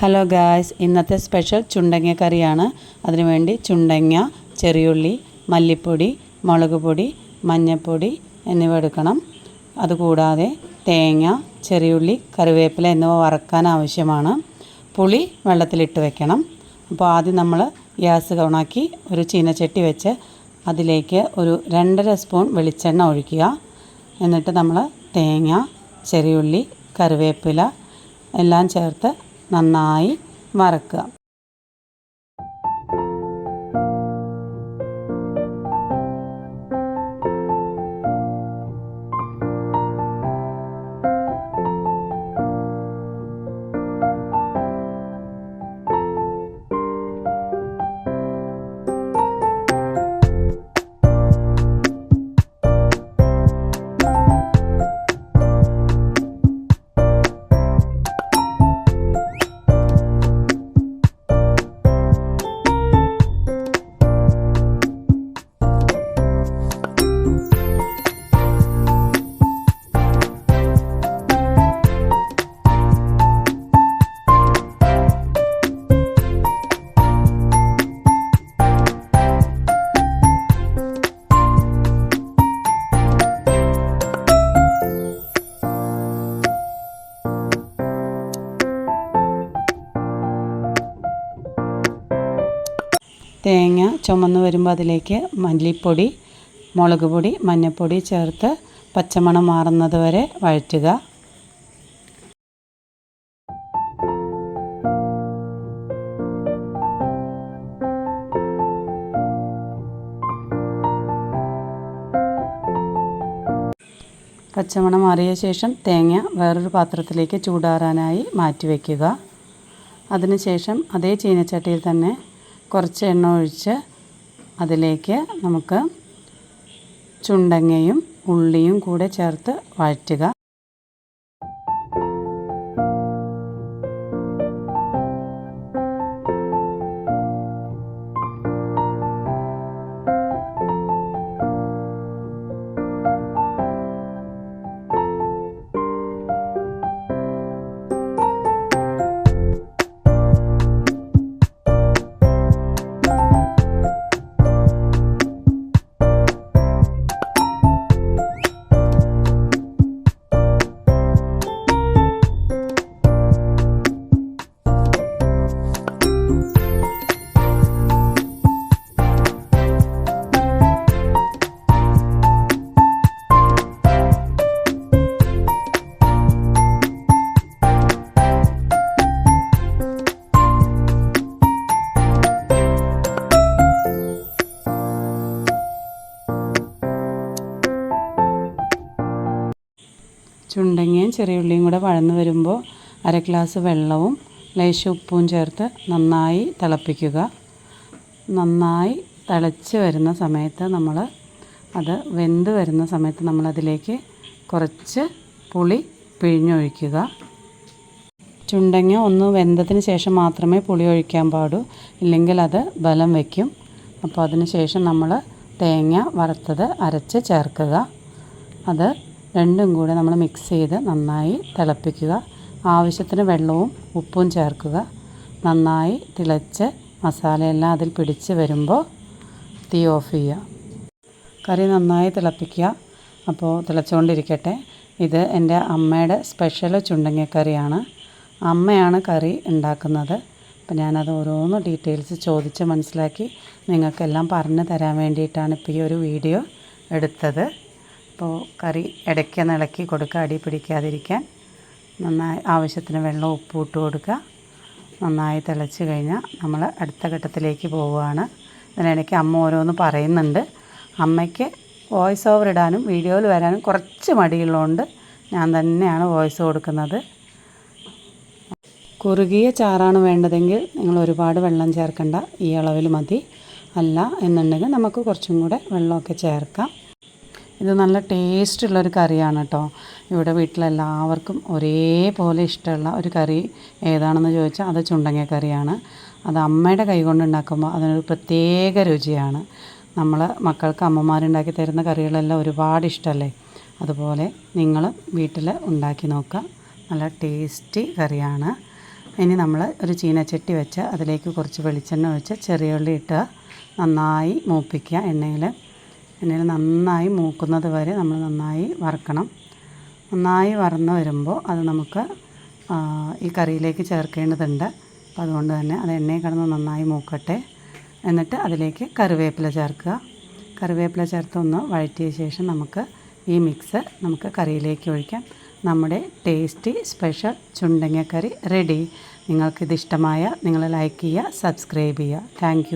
Hello guys ഇന്നത്തെ special ചുണ്ടങ്ങ കറിയാണ്. അതിനുവേണ്ടി ചുണ്ടങ്ങ ചെറിയുള്ളി മല്ലിപ്പൊടി മുളക് പൊടി മഞ്ഞൾപ്പൊടി എന്നിവ എടുക്കണം. അതുകൂടാതെ തേങ്ങ ചെറിയുള്ളി കറിവേപ്പില എന്നിവ വറക്കാൻ ആവശ്യമാണ്. പുളി വെള്ളത്തിലിട്ട് വെക്കണം. അപ്പോൾ ആദ്യം നമ്മൾ ഗ്യാസ് ഓണാക്കി ഒരു ചീനച്ചട്ടി വെച്ച് അതിലേക്ക് ഒരു രണ്ടര സ്പൂൺ വെളിച്ചെണ്ണ ഒഴിക്കുക. എന്നിട്ട് നമ്മൾ തേങ്ങ ചെറിയുള്ളി കറിവേപ്പില എല്ലാം ചേർത്ത് നന്നായി വറക്കുക. തേങ്ങ ചുമന്ന് വരുമ്പോൾ അതിലേക്ക് മല്ലിപ്പൊടി മുളക് പൊടി മഞ്ഞൾപ്പൊടി ചേർത്ത് പച്ചമണം മാറുന്നത് വരെ വഴറ്റുക. പച്ചമണം മാറിയ ശേഷം തേങ്ങ വേറൊരു പാത്രത്തിലേക്ക് ചൂടാറാനായി മാറ്റി വയ്ക്കുക അതിനുശേഷം അതേ ചീനച്ചട്ടിയിൽ തന്നെ കുറച്ച് എണ്ണ ഒഴിച്ച് അതിലേക്ക് നമുക്ക് ചുണ്ടങ്ങയും ഉള്ളിയും കൂടെ ചേർത്ത് വഴറ്റുക. ചുണ്ടങ്ങയും ചെറിയുള്ളിയും കൂടെ വഴന്ന് വരുമ്പോൾ അര ഗ്ലാസ് വെള്ളവും ലേശം ഉപ്പും ചേർത്ത് നന്നായി തിളപ്പിക്കുക. നന്നായി തിളച്ച് വരുന്ന സമയത്ത് നമ്മൾ അത് വെന്ത് വരുന്ന സമയത്ത് നമ്മളതിലേക്ക് കുറച്ച് പുളി പിഴിഞ്ഞൊഴിക്കുക. ചുണ്ടങ്ങ ഒന്ന് വെന്തതിന് ശേഷം മാത്രമേ പുളി ഒഴിക്കാൻ പാടൂ. ഇല്ലെങ്കിൽ അത് ബലം വയ്ക്കും അപ്പോൾ അതിന് ശേഷം നമ്മൾ തേങ്ങ വറുത്തത് അരച്ച് ചേർക്കുക. അത് രണ്ടും കൂടെ നമ്മൾ മിക്സ് ചെയ്ത് നന്നായി തിളപ്പിക്കുക. ആവശ്യത്തിന് വെള്ളവും ഉപ്പും ചേർക്കുക. നന്നായി തിളച്ച് മസാലയെല്ലാം അതിൽ പിടിച്ച് വരുമ്പോൾ തീ ഓഫ് ചെയ്യുക. കറി നന്നായി തിളപ്പിക്കുക. അപ്പോൾ തിളച്ചുകൊണ്ടിരിക്കട്ടെ. ഇത് എന്റെ അമ്മയുടെ സ്പെഷ്യൽ ചുണ്ടങ്ങക്കറിയാണ് അമ്മയാണ് കറി ഉണ്ടാക്കുന്നത്. അപ്പോൾ ഞാനത് ഓരോന്ന് ഡീറ്റെയിൽസ് ചോദിച്ച് മനസ്സിലാക്കി നിങ്ങൾക്കെല്ലാം പറഞ്ഞു തരാൻ വേണ്ടിയിട്ടാണ് ഇപ്പോൾ ഈ ഒരു വീഡിയോ എടുത്തത്. അപ്പോൾ കറി ഇടയ്ക്കൊന്ന് ഇളക്കി കൊടുക്കുക അടി പിടിക്കാതിരിക്കാൻ. നന്നായി ആവശ്യത്തിന് വെള്ളം ഉപ്പ് ഇട്ട് കൊടുക്കുക. നന്നായി തിളച്ച് കഴിഞ്ഞാൽ നമ്മൾ അടുത്ത ഘട്ടത്തിലേക്ക് പോവുകയാണ്. ഇതിനിടയ്ക്ക് അമ്മ ഓരോന്ന് പറയുന്നുണ്ട്. അമ്മയ്ക്ക് വോയിസ് ഓവർ ഇടാനും വീഡിയോയിൽ വരാനും കുറച്ച് മടിയുള്ളതുകൊണ്ട് ഞാൻ തന്നെയാണ് വോയിസ് കൊടുക്കുന്നത്. കുറുകിയ ചാറാണ് വേണ്ടതെങ്കിൽ നിങ്ങൾ ഒരുപാട് വെള്ളം ചേർക്കണ്ട. ഈ അളവിൽ മതി. അല്ല എന്നുണ്ടെങ്കിൽ നമുക്ക് കുറച്ചും കൂടെ വെള്ളമൊക്കെ ചേർക്കാം. ഇത് നല്ല ടേസ്റ്റുള്ളൊരു കറിയാണ് കേട്ടോ ഇവിടെ വീട്ടിലെല്ലാവർക്കും ഒരേപോലെ ഇഷ്ടമുള്ള ഒരു കറി ഏതാണെന്ന് ചോദിച്ചാൽ അത് ചുണ്ടങ്ങ കറിയാണ്. അത് അമ്മയുടെ കൈ കൊണ്ട് ഉണ്ടാക്കുമ്പോൾ അതിനൊരു പ്രത്യേക രുചിയാണ്. നമ്മൾ മക്കൾക്ക് അമ്മമാരുണ്ടാക്കി തരുന്ന കറികളെല്ലാം ഒരുപാട് ഇഷ്ടമല്ലേ? അതുപോലെ നിങ്ങൾ വീട്ടിൽ ഉണ്ടാക്കി നോക്കുക. നല്ല ടേസ്റ്റി കറിയാണ്. ഇനി നമ്മൾ ഒരു ചീനച്ചട്ടി വെച്ച് അതിലേക്ക് കുറച്ച് വെളിച്ചെണ്ണ ഒഴിച്ച് ചെറിയ ഉള്ളി ഇട്ട് നന്നായി മൂപ്പിക്കുക എണ്ണയിൽ എണ്ണയിൽ നന്നായി മൂക്കുന്നത് വരെ നമ്മൾ നന്നായി വറുക്കണം. നന്നായി വറന്ന് വരുമ്പോൾ അത് നമുക്ക് ഈ കറിയിലേക്ക് ചേർക്കേണ്ടതുണ്ട്. അപ്പോൾ അതുകൊണ്ട് തന്നെ അത് എണ്ണയിൽ കടന്ന് നന്നായി മൂക്കട്ടെ. എന്നിട്ട് അതിലേക്ക് കറിവേപ്പില ചേർക്കുക. കറിവേപ്പില ചേർത്ത് ഒന്ന് വഴറ്റിയ ശേഷം നമുക്ക് ഈ മിക്സ് നമുക്ക് കറിയിലേക്ക് ഒഴിക്കാം. നമ്മുടെ ടേസ്റ്റി സ്പെഷ്യൽ ചുണ്ടങ്ങക്കറി റെഡി. നിങ്ങൾക്കിത് ഇഷ്ടമായ നിങ്ങൾ ലൈക്ക് ചെയ്യുക സബ്സ്ക്രൈബ് ചെയ്യുക. താങ്ക്